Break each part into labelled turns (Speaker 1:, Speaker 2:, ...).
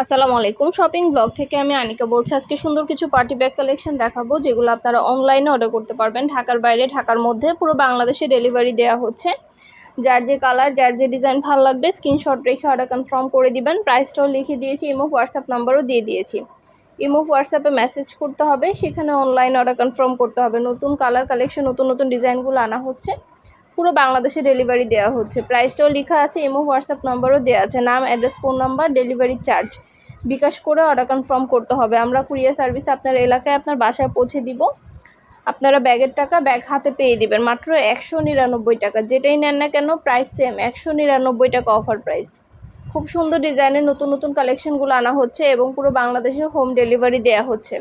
Speaker 1: আসসালামু আলাইকুম। Shopping blog থেকে আমি আনিকা বলছি, আজকে সুন্দর কিছু পার্টি ব্যাগ কালেকশন দেখাবো, যেগুলো আপনারা অনলাইনে অর্ডার করতে পারবেন। ঢাকার বাইরে, ঢাকার মধ্যে পুরো বাংলাদেশে ডেলিভারি দেওয়া হচ্ছে। যার যে কালার যার যে ডিজাইন ভালো লাগবে স্ক্রিনশট রেখে অর্ডার কনফার্ম করে দিবেন। প্রাইসটাও লিখে দিয়েছি ইমো হোয়াটসঅ্যাপ নাম্বারও দিয়ে দিয়েছি। ইমো হোয়াটসঅ্যাপে মেসেজ করতে হবে, সেখানে অনলাইন অর্ডার কনফার্ম করতে হবে। নতুন কালার কালেকশন নতুন নতুন ডিজাইনগুলো আনা হচ্ছে। পুরো বাংলাদেশে ডেলিভারি দেওয়া হচ্ছে। প্রাইসটাও লেখা আছে ইমো হোয়াটসঅ্যাপ নাম্বারও দেওয়া আছে, নাম address phone number delivery charge bKash করে অর্ডার কনফার্ম করতে হবে। আমরা কুরিয়ার সার্ভিস আপনার এলাকায় আপনার বাসায় পৌঁছে দিব। আপনারা ব্যাগের টাকা ব্যাগ হাতে পেয়ে দিবেন। মাত্র একশো নিরানব্বই টাকা। যেটাই নেন না কেন প্রাইস সেম একশো নিরানব্বই টাকা অফার প্রাইস খুব সুন্দর ডিজাইনের নতুন নতুন কালেকশনগুলো আনা হচ্ছে এবং পুরো বাংলাদেশে হোম ডেলিভারি দেওয়া হচ্ছে।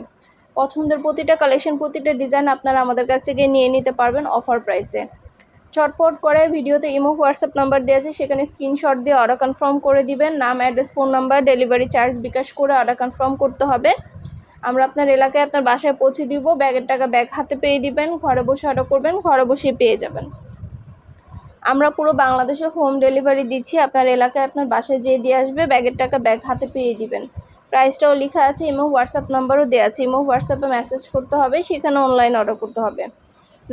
Speaker 1: পছন্দের প্রতিটা কালেকশন প্রতিটা ডিজাইন আপনারা আমাদের কাছ থেকে নিয়ে নিতে পারবেন অফার প্রাইসে চটপট করে ভিডিওতে ইমো, হোয়াটসঅ্যাপ নাম্বার দেওয়া আছে, সেখানে স্ক্রিনশট দিয়ে অর্ডার কনফার্ম করে দিবেন। নাম, address, phone number, delivery charge bKash করে অর্ডার কনফার্ম করতে হবে। আমরা আপনার এলাকায় আপনার বাসায় পৌঁছে দিব, ব্যাগের টাকা ব্যাগ হাতে পেয়ে দিবেন, ঘরে বসে অর্ডার করবেন, ঘরে বসে পেয়ে যাবেন। আমরা পুরো বাংলাদেশে হোম ডেলিভারি দিচ্ছি, আপনার এলাকায় আপনার বাসায় যেয়ে দিয়ে আসবে, ব্যাগের টাকা ব্যাগ হাতে পেয়ে দিবেন। প্রাইসটাও লেখা আছে, ইমো, হোয়াটসঅ্যাপ নাম্বারও দেওয়া আছে, ইমো, হোয়াটসঅ্যাপে মেসেজ করতে হবে, সেখানে অনলাইন অর্ডার করতে হবে।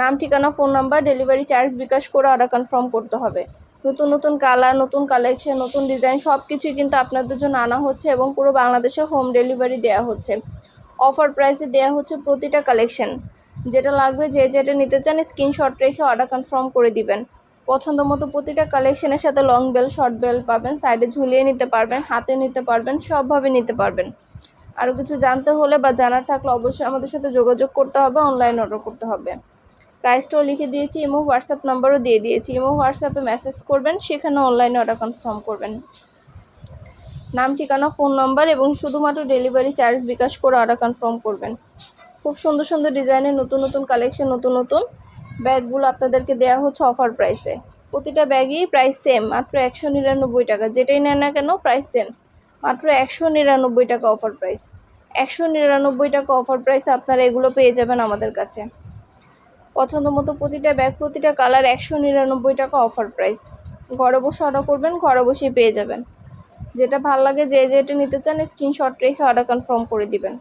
Speaker 1: নাম, ঠিকানা, phone number, delivery charge, bKash করে অর্ডার কনফার্ম করতে হবে। নতুন নতুন কালার নতুন কালেকশন নতুন ডিজাইন সব কিছুই কিন্তু আপনাদের জন্য আনা হচ্ছে এবং পুরো বাংলাদেশে হোম ডেলিভারি দেওয়া হচ্ছে। অফার প্রাইসে দেওয়া হচ্ছে প্রতিটা কালেকশন যেটা লাগবে, যে যেটা নিতে চান স্ক্রিনশট রেখে অর্ডার কনফার্ম করে দিবেন। পছন্দ মতো প্রতিটা কালেকশনের সাথে লং বেল শর্ট বেল পাবেন। সাইডে ঝুলিয়ে নিতে পারবেন, হাতে নিতে পারবেন, সবভাবে নিতে পারবেন। আরও কিছু জানতে হলে বা জানার থাকলে অবশ্যই আমাদের সাথে যোগাযোগ করতে হবে অনলাইন অর্ডার করতে হবে। প্রাইসটাও লিখে দিয়েছি, ইমো হোয়াটসঅ্যাপ নাম্বারও দিয়ে দিয়েছি। ইমো হোয়াটসঅ্যাপে মেসেজ করবেন, সেখানে অনলাইনে অর্ডার কনফার্ম করবেন। নাম, ঠিকানা ফোন নাম্বার এবং শুধুমাত্র ডেলিভারি চার্জ বিকাশ করে অর্ডার কনফার্ম করবেন। খুব সুন্দর সুন্দর ডিজাইনের নতুন নতুন কালেকশন নতুন নতুন ব্যাগগুলো আপনাদেরকে দেওয়া হচ্ছে অফার প্রাইসে প্রতিটা ব্যাগই প্রাইস সেম মাত্র একশো নিরানব্বই টাকা। যেটাই নেন না কেন প্রাইস সেম মাত্র একশো নিরানব্বই টাকা অফার প্রাইস একশো নিরানব্বই টাকা অফার প্রাইসে আপনারা এগুলো পেয়ে যাবেন আমাদের কাছে। পছন্দ মতো প্রতিটা ব্যাগ প্রতিটা কালার একশো নিরানব্বই টাকা অফার প্রাইস ঘরে বসে অর্ডার করবেন, ঘরে বসেই পেয়ে যাবেন। যেটা ভালো লাগে, যে যেটা নিতে চান স্ক্রিনশট রেখে অর্ডার কনফার্ম করে দিবেন।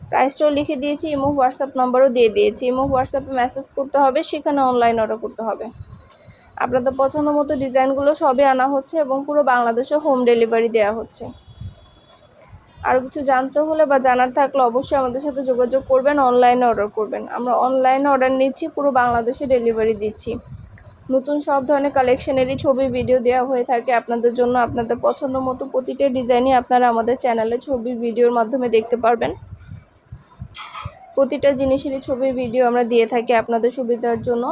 Speaker 1: প্রাইসটাও লিখে দিয়েছি ইমো হোয়াটসঅ্যাপ নাম্বারও দিয়ে দিয়েছি। ইমো হোয়াটসঅ্যাপে মেসেজ করতে হবে, সেখানে অনলাইন অর্ডার করতে হবে। আপনাদের পছন্দ মতো ডিজাইনগুলো সবই আনা হচ্ছে এবং পুরো বাংলাদেশে হোম ডেলিভারি দেওয়া হচ্ছে। আরও কিছু জানতে হলে বা জানার থাকলে অবশ্যই আমাদের সাথে যোগাযোগ করবেন অনলাইনে অর্ডার করবেন। আমরা অনলাইনে অর্ডার নিচ্ছি, পুরো বাংলাদেশে ডেলিভারি দিচ্ছি। নতুন সব ধরনের কালেকশনেরই ছবি ভিডিও দেওয়া হয়ে থাকে। আপনাদের জন্য আপনাদের পছন্দ মতো প্রতিটা ডিজাইনই আপনারা আমাদের চ্যানেলে ছবি ভিডিওর মাধ্যমে দেখতে পারবেন। প্রতিটা জিনিসেরই ছবি ভিডিও আমরা দিয়ে থাকি আপনাদের সুবিধার জন্য।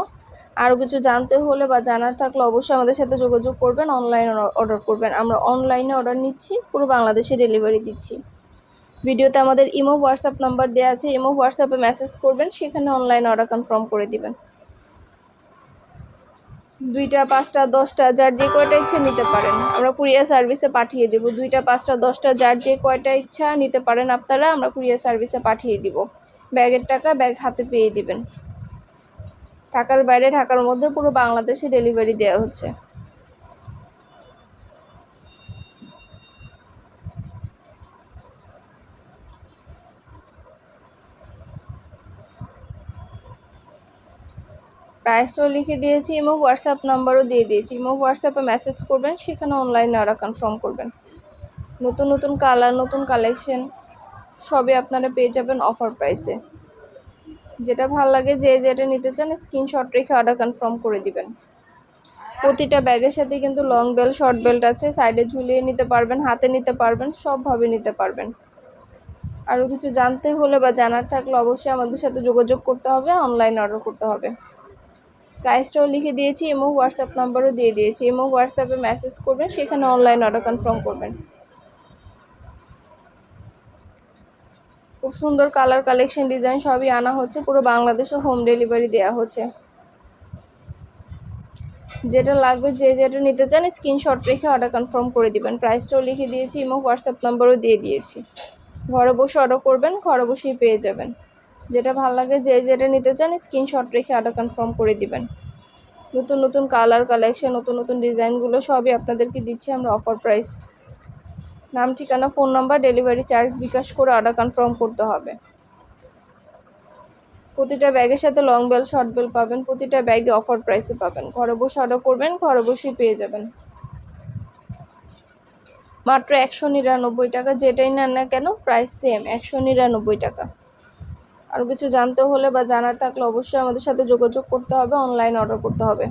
Speaker 1: আরও কিছু জানতে হলে বা জানার থাকলে অবশ্যই আমাদের সাথে যোগাযোগ করবেন অনলাইন অর্ডার করবেন। আমরা অনলাইনে অর্ডার নিচ্ছি, পুরো বাংলাদেশে ডেলিভারি দিচ্ছি। ভিডিওতে আমাদের ইমো হোয়াটসঅ্যাপ নাম্বার দেওয়া আছে, ইমো হোয়াটসঅ্যাপে মেসেজ করবেন, সেখানে অনলাইন অর্ডার কনফার্ম করে দিবেন। দুইটা, পাঁচটা, দশটা, যার যে কয়টা ইচ্ছা নিতে পারেন। আমরা কুরিয়ার সার্ভিসে পাঠিয়ে দেবো। দুইটা, পাঁচটা, দশটা, যার যে কয়টা ইচ্ছা নিতে পারেন আপনারা, আমরা কুরিয়ার সার্ভিসে পাঠিয়ে দিব। ব্যাগের টাকা ব্যাগ হাতে পেয়ে দিবেন। ঢাকার বাইরে, ঢাকার মধ্যে পুরো বাংলাদেশে ডেলিভারি দেওয়া হচ্ছে। প্রাইসটাও লিখে দিয়েছি ইমো হোয়াটসঅ্যাপ নাম্বারও দিয়ে দিয়েছি। ইমো হোয়াটসঅ্যাপে মেসেজ করবেন, সেখানে অনলাইনে অর্ডার কনফার্ম করবেন। নতুন নতুন কালার নতুন কালেকশন সবই আপনারা পেয়ে যাবেন অফার প্রাইসে যেটা ভালো লাগে যে যেটা নিতে চান স্ক্রিনশট রেখে অর্ডার কনফার্ম করে দিবেন। প্রতিটা ব্যাগের সাথে কিন্তু লং বেল্ট শর্ট বেল্ট আছে সাইডে ঝুলিয়ে নিতে পারবেন, হাতে নিতে পারবেন, সবভাবে নিতে পারবেন। আরও কিছু জানতে হলে বা জানার থাকলে অবশ্যই আমাদের সাথে যোগাযোগ করতে হবে অনলাইন অর্ডার করতে হবে। প্রাইসটাও লিখে দিয়েছি এমও হোয়াটসঅ্যাপ নাম্বারও দিয়ে দিয়েছি। এমও হোয়াটসঅ্যাপে মেসেজ করবেন, সেখানে অনলাইন অর্ডার কনফার্ম করবেন। খুব সুন্দর কালার কালেকশন ডিজাইন সবই আনা হচ্ছে। পুরো বাংলাদেশে হোম ডেলিভারি দেওয়া হচ্ছে। যেটা লাগবে যে যেটা নিতে চান স্ক্রিনশট রেখে অর্ডার কনফার্ম করে দিবেন। প্রাইসটাও লিখে দিয়েছি, এবং হোয়াটসঅ্যাপ নাম্বারও দিয়ে দিয়েছি। ঘরে বসে অর্ডার করবেন, ঘরে বসেই পেয়ে যাবেন। যেটা ভালো লাগে, যে যেটা নিতে চান স্ক্রিনশট রেখে অর্ডার কনফার্ম করে দিবেন। নতুন নতুন কালার কালেকশন নতুন নতুন ডিজাইনগুলো সবই আপনাদেরকে দিচ্ছি, আমরা অফার প্রাইস নাম, ঠিকানা phone number delivery charge bKash করে অর্ডার কনফার্ম করতে হবে। প্রতিটা ব্যাগের সাথে লং বেল শর্ট বেল পাবেন। প্রতিটা ব্যাগে অফার প্রাইসে পাবেন। ঘরে বসে অর্ডার করবেন, ঘরে বসেই পেয়ে যাবেন। মাত্র একশো নিরানব্বই টাকা, যেটাই নেন না কেন প্রাইস সেম একশো নিরানব্বই টাকা। আরও কিছু জানতে হলে বা জানার থাকলে অবশ্যই আমাদের সাথে যোগাযোগ করতে হবে অনলাইন অর্ডার করতে হবে।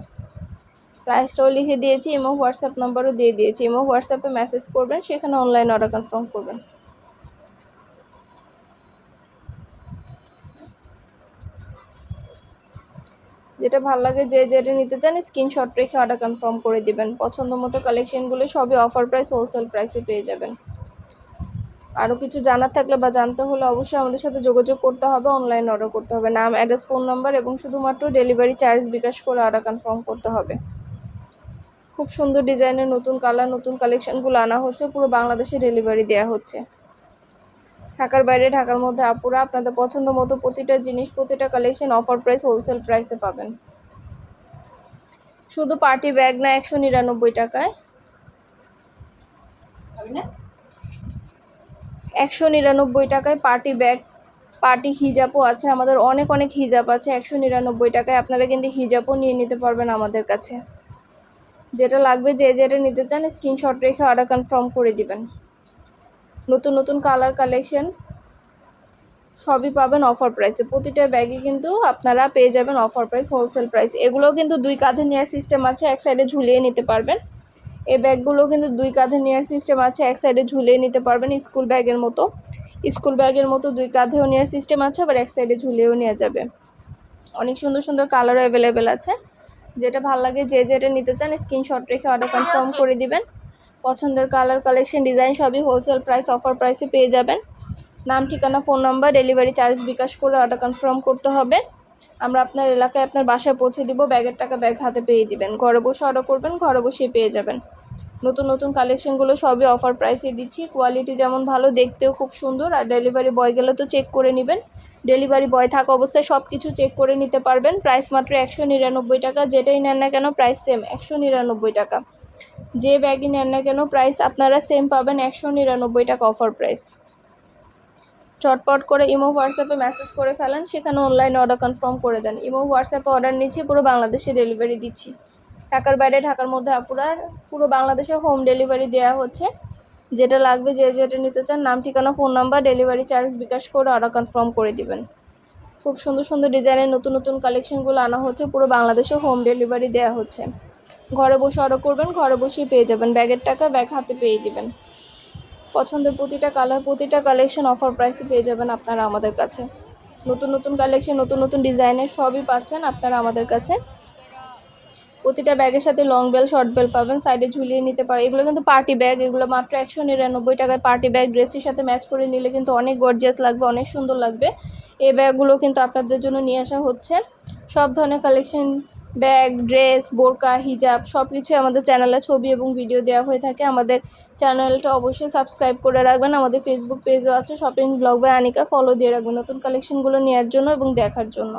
Speaker 1: প্রাইসটাও লিখে দিয়েছি এবং হোয়াটসঅ্যাপ নাম্বারও দিয়ে দিয়েছি। এবং হোয়াটসঅ্যাপে মেসেজ করবেন, সেখানে অনলাইন অর্ডার কনফার্ম করবেন। যেটা ভালো লাগে যে যেটা নিতে চান স্ক্রিনশট রেখে অর্ডার কনফার্ম করে দিবেন। পছন্দ মতো কালেকশনগুলো সবই অফার প্রাইস হোলসেল প্রাইসে পেয়ে যাবেন। আরও কিছু জানার থাকলে বা জানতে হলে অবশ্যই আমাদের সাথে যোগাযোগ করতে হবে অনলাইন অর্ডার করতে হবে। নাম অ্যাড্রেস ফোন নাম্বার এবং শুধুমাত্র ডেলিভারি চার্জ বিকাশ করে অর্ডার কনফার্ম করতে হবে। খুব সুন্দর ডিজাইনের নতুন কালার নতুন কালেকশানগুলো আনা হচ্ছে পুরো বাংলাদেশে ডেলিভারি দেওয়া হচ্ছে। ঢাকার বাইরে ঢাকার মধ্যে আপুরা আপনাদের পছন্দ মতো প্রতিটা জিনিস প্রতিটা কালেকশন অফার প্রাইস হোলসেল প্রাইসে পাবেন। শুধু পার্টি ব্যাগ না একশো নিরানব্বই টাকায়। একশো নিরানব্বই টাকায় পার্টি ব্যাগ পার্টি হিজাবও আছে আমাদের অনেক অনেক হিজাব আছে একশো নিরানব্বই টাকায়। আপনারা কিন্তু হিজাবও নিয়ে নিতে পারবেন আমাদের কাছে। যেটা লাগবে যে যেটা নিতে চান স্ক্রিনশট রেখে অর্ডার কনফার্ম করে দিবেন। নতুন নতুন কালার কালেকশন সবই পাবেন অফার প্রাইসে প্রতিটা ব্যাগে কিন্তু আপনারা পেয়ে যাবেন অফার প্রাইস হোলসেল প্রাইস এগুলোও কিন্তু দুই কাঁধে নেওয়ার সিস্টেম আছে, এক সাইডে ঝুলিয়ে নিতে পারবেন। এই ব্যাগগুলো কিন্তু দুই কাঁধে নেওয়ার সিস্টেম আছে, এক সাইডে ঝুলিয়ে নিতে পারবেন স্কুল ব্যাগের মতো। স্কুল ব্যাগের মতো দুই কাঁধেও নেওয়ার সিস্টেম আছে, আবার এক সাইডে ঝুলিয়েও নেওয়া যাবে। অনেক সুন্দর সুন্দর কালারও অ্যাভেলেবেল আছে। যেটা ভালো লাগে, যে যেটা নিতে চান স্ক্রিনশট রেখে অর্ডার কনফার্ম করে দিবেন। পছন্দের কালার কালেকশন ডিজাইন সবই হোলসেল প্রাইস অফার প্রাইসে পেয়ে যাবেন। নাম, ঠিকানা phone number delivery charge bKash করে অর্ডার কনফার্ম করতে হবে। আমরা আপনার এলাকায় আপনার বাসায় পৌঁছে দিব ব্যাগের টাকা ব্যাগ হাতে পেয়ে দিবেন। ঘরে বসে অর্ডার করবেন, ঘরে বসেই পেয়ে যাবেন। নতুন নতুন কালেকশনগুলো সবই অফার প্রাইসে দিচ্ছি। কোয়ালিটি যেমন ভালো, দেখতেও খুব সুন্দর। আর ডেলিভারি বয় গেলে তো চেক করে নেবেন। ডেলিভারি বয় থাকা অবস্থায় সব কিছু চেক করে নিতে পারবেন। প্রাইস মাত্র একশো নিরানব্বই টাকা। যেটাই নেন না কেন, প্রাইস সেম একশো নিরানব্বই টাকা। যে ব্যাগই নেন না কেন, প্রাইস আপনারা সেম পাবেন একশো নিরানব্বই টাকা অফার প্রাইস চটপট করে ইমো, হোয়াটসঅ্যাপে মেসেজ করে ফেলেন, সেখানে অনলাইন অর্ডার কনফার্ম করে দেন। ইমো, হোয়াটসঅ্যাপে অর্ডার নিচ্ছি, পুরো বাংলাদেশে ডেলিভারি দিচ্ছি। ঢাকার বাইরে, ঢাকার মধ্যে আপুরা পুরো বাংলাদেশে হোম ডেলিভারি দেওয়া হচ্ছে। যেটা লাগবে যে যেটা নিতে চান, নাম, ঠিকানা phone number delivery charge bKash করে অর্ডার কনফার্ম করে দিবেন। খুব সুন্দর সুন্দর ডিজাইনের নতুন নতুন কালেকশনগুলো আনা হচ্ছে, পুরো বাংলাদেশে হোম ডেলিভারি দেওয়া হচ্ছে। ঘরে বসে অর্ডার করবেন, ঘরে বসেই পেয়ে যাবেন। ব্যাগের টাকা ব্যাগ হাতে পেয়ে দিবেন। পছন্দের প্রতিটা কালার প্রতিটা কালেকশন অফার প্রাইসে পেয়ে যাবেন আপনারা আমাদের কাছে। নতুন নতুন কালেকশন নতুন নতুন ডিজাইনের সবই পাচ্ছেন আপনারা আমাদের কাছে। প্রতিটা ব্যাগের সাথে লং বেল শর্ট বেল পাবেন সাইডে ঝুলিয়ে নিতে পারে এগুলো কিন্তু পার্টি ব্যাগ এগুলো মাত্র একশো নিরানব্বই টাকায় পার্টি ব্যাগ ড্রেসের সাথে ম্যাচ করে নিলে কিন্তু অনেক গর্জিয়াস লাগবে, অনেক সুন্দর লাগবে। এই ব্যাগগুলো কিন্তু আপনাদের জন্য নিয়ে আসা হচ্ছে। সব ধরনের কালেকশন ব্যাগ ড্রেস বোরকা হিজাব সব কিছুই আমাদের চ্যানেলে ছবি এবং ভিডিও দেওয়া হয়ে থাকে। আমাদের চ্যানেলটা অবশ্যই সাবস্ক্রাইব করে রাখবেন। আমাদের ফেসবুক পেজও আছে shopping blog by Anika follow দিয়ে রাখবেন নতুন কালেকশনগুলো নেওয়ার জন্য এবং দেখার জন্য।